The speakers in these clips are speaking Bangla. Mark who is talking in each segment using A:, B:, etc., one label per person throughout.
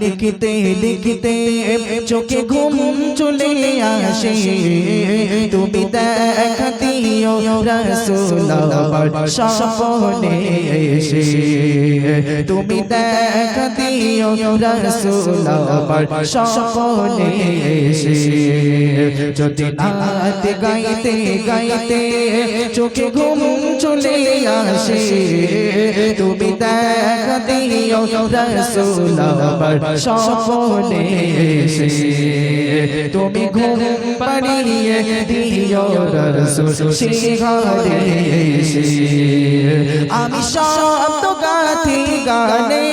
A: লিখতে লিখতে চোখে ঘুম চলে আসে। তুমি দেখা দিও রসুল স্বপ্নে এসে। তুমি দেখা দিও রসুল স্বপ্নে এসে। যদি নাতে গাইতে গাইতে চোখে ঘুম চলে আসে রসুল আমার স্বপ্নে তুমি ঘুম পাড়িয়ে দিও রসুল এসে। আমি শব্দ গাথি গানে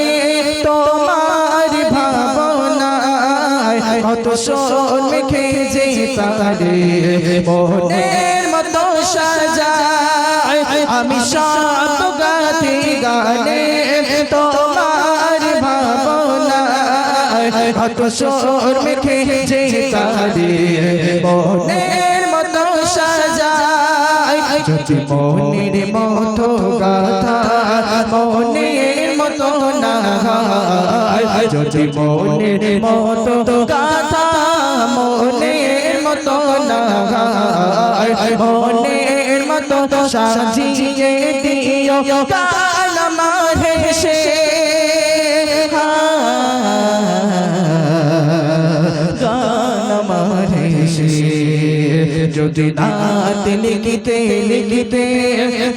A: তোমার ভাবনায় কত সোর মেখে যে তারে। মনের মতো সাজায় আমি শব্দ গাথি গানে কত সোর মেখে যে তারে মনের মতো সাজায়। যদি মনের মতো গাথা মনের মতো না যদি মনের মতো গাথা মনের মতো না মনের মতো সাজিয়ে দিও। কাল হেসে যদি নাত লিখিতে লিখিতে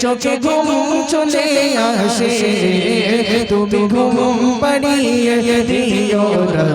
A: চোখে ঘুম চলে আসে তুমি ঘুম পাড়িয়ে দিও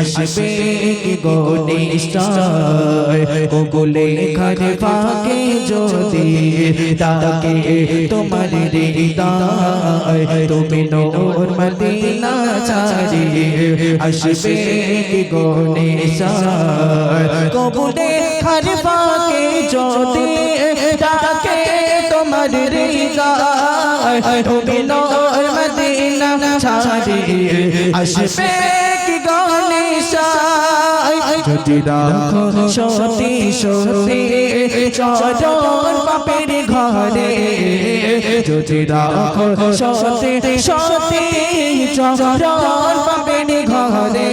A: আসবে গো নিশ্চয় কুকুলে খারে ফাঁকে যদি ডাকে তোমার হৃদয়, তুমি নূর মদিনা ছাড়ি আসবে গো নিশ্চয় কবুলে পাকে যদি ডাকে তোমার হৃদয়, তুমি নূর মদিনা ছাড়ি আসবে গণেশায় যদি রাখো সতী সতী চরণ পাপের ঘরে। যদি রাখো সতী সতী চরণ পাপের ঘরে।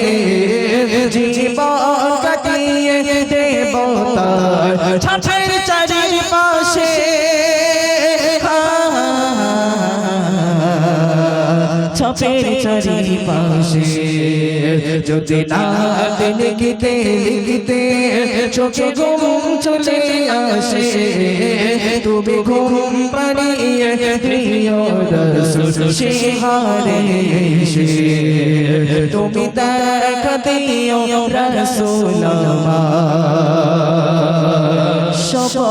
A: জীবন কাটিয়ে দেবতা ছাছের ছাপের চারিপাশে। যদি নাত লিখিতে লিখিতে চোখে ঘুম চলে আসে, তুমি ঘুম পাড়িয়ে রসুল সিংহারে এসে, তুমি দিও রসুল এসে